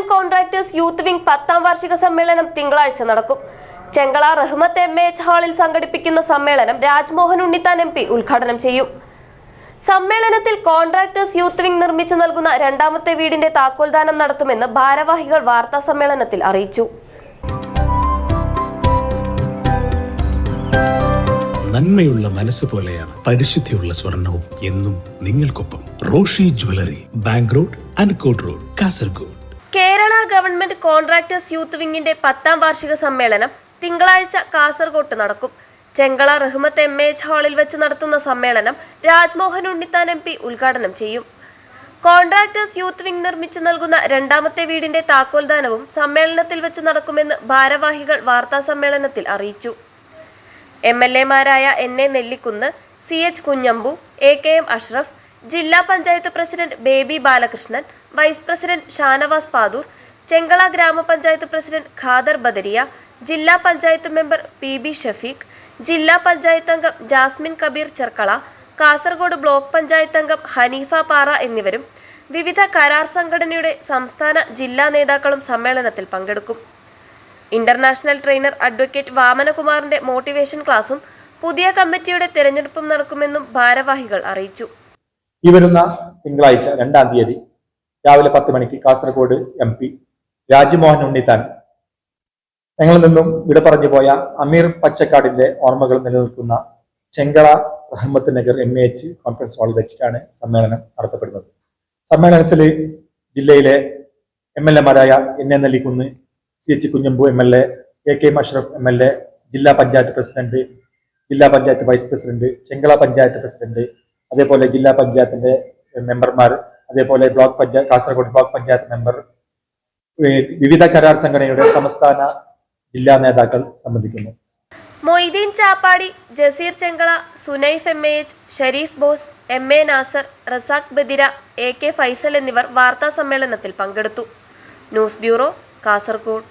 Government contractors youth wing പത്താം വാർഷിക സമ്മേളനം തിങ്കളാഴ്ച നടക്കും. ചെങ്കള റഹ്മത്ത് എ എച്ച് ഹാളിൽ സംഘടിപ്പിക്കുന്ന സമ്മേളനം രാജ്മോഹൻ ഉണ്ണിത്താൻ എം പി ഉദ്ഘാടനം ചെയ്യും. സമ്മേളനത്തിൽ കോൺട്രാക്ടേഴ്സ് യൂത്ത് വിംഗ് നിർമ്മിച്ചു നൽകുന്ന രണ്ടാമത്തെ വീടിന്റെ താക്കോൽദാനം നടത്തുമെന്ന് ഭാരവാഹികൾ വാർത്താ സമ്മേളനത്തിൽ അറിയിച്ചു. നന്മയുള്ള മനസ്സ് പോലെയാണ് പരിശുദ്ധിയുള്ള സ്വർണവും എന്നും നിങ്ങൾക്കൊപ്പം Roshi jewellery bank road Ankot road Kasaragod. Kerala government contractors youth വിങ്ങിന്റെ പത്താം വാർഷിക സമ്മേളനം തിങ്കളാഴ്ച കാസർഗോട്ട് നടക്കും. ചെങ്കള റഹ്മത്ത് എം എച്ച് ഹാളിൽ വെച്ച് നടത്തുന്ന സമ്മേളനം രാജ്മോഹൻ ഉണ്ണിത്താൻ എം പി ഉദ്ഘാടനം ചെയ്യും. കോൺട്രാക്ടേഴ്സ് യൂത്ത് വിംഗ് നിർമ്മിച്ചു നൽകുന്ന രണ്ടാമത്തെ വീടിന്റെ താക്കോൽദാനവും സമ്മേളനത്തിൽ വെച്ച് നടക്കുമെന്ന് ഭാരവാഹികൾ വാർത്താ സമ്മേളനത്തിൽ അറിയിച്ചു. M L എമാരായ N A Nellikunnu C H Kunhambu A K M Ashraf ജില്ലാ panchayat president Baby Balakrishnan vice president Shanavas Padoor Chengala ഗ്രാമപഞ്ചായത്ത് പ്രസിഡന്റ് ഖാദർ ബദരിയ ജില്ലാ panchayat member P B Shafeeq ജില്ലാ പഞ്ചായത്ത് അംഗം ജാസ്മിൻ കബീർ ചെർക്കള കാസർഗോഡ് ബ്ലോക്ക് പഞ്ചായത്ത് അംഗം ഹനീഫ പാറ എന്നിവരും വിവിധ കരാർ സംഘടനയുടെ സംസ്ഥാന ജില്ലാ നേതാക്കളും സമ്മേളനത്തിൽ പങ്കെടുക്കും. ഇന്റർനാഷണൽ ട്രെയിനർ അഡ്വക്കേറ്റ് വാമനകുമാറിന്റെ മോട്ടിവേഷൻ ക്ലാസും പുതിയ കമ്മിറ്റിയുടെ തെരഞ്ഞെടുപ്പും നടക്കുമെന്നും ഭാരവാഹികൾ അറിയിച്ചു. ഈ വരുന്ന തിങ്കളാഴ്ച രണ്ടാം തീയതി രാവിലെ പത്ത് മണിക്ക് കാസർഗോഡ് എം പി രാജ്മോഹൻ ഉണ്ണിത്താൻ. ഞങ്ങളിൽ നിന്നും വിട പറഞ്ഞു പോയ അമീർ പച്ചക്കാടിന്റെ ഓർമ്മകൾ നിലനിൽക്കുന്ന Chengala Rahmath Nagar M H conference ഹാളിൽ വെച്ചിട്ടാണ് സമ്മേളനം നടത്തപ്പെടുന്നത്. സമ്മേളനത്തിൽ ജില്ലയിലെ M L എമാരായ N A Nellikunnu C H Kunhambu M L A A K Masharaf M L A ജില്ലാ പഞ്ചായത്ത് പ്രസിഡന്റ് ജില്ലാ panchayat vice president Chengala panchayat president അതേപോലെ ജില്ലാ പഞ്ചായത്തിന്റെ മെമ്പർമാർ അതേപോലെ block panchayat Kasaragod block panchayat member വിവിധ കരാർ സംഘടനയുടെ സംസ്ഥാന ജില്ലാ നേതാക്കൾ സംബന്ധിക്കുന്നു. Moideen Chappadi Jaseer Chengala Sunaif M H Shareef Bose M A Nasar Razak Badira A K Faisal എന്നിവർ വാർത്താ സമ്മേളനത്തിൽ പങ്കെടുത്തു. News bureau Kasaragod.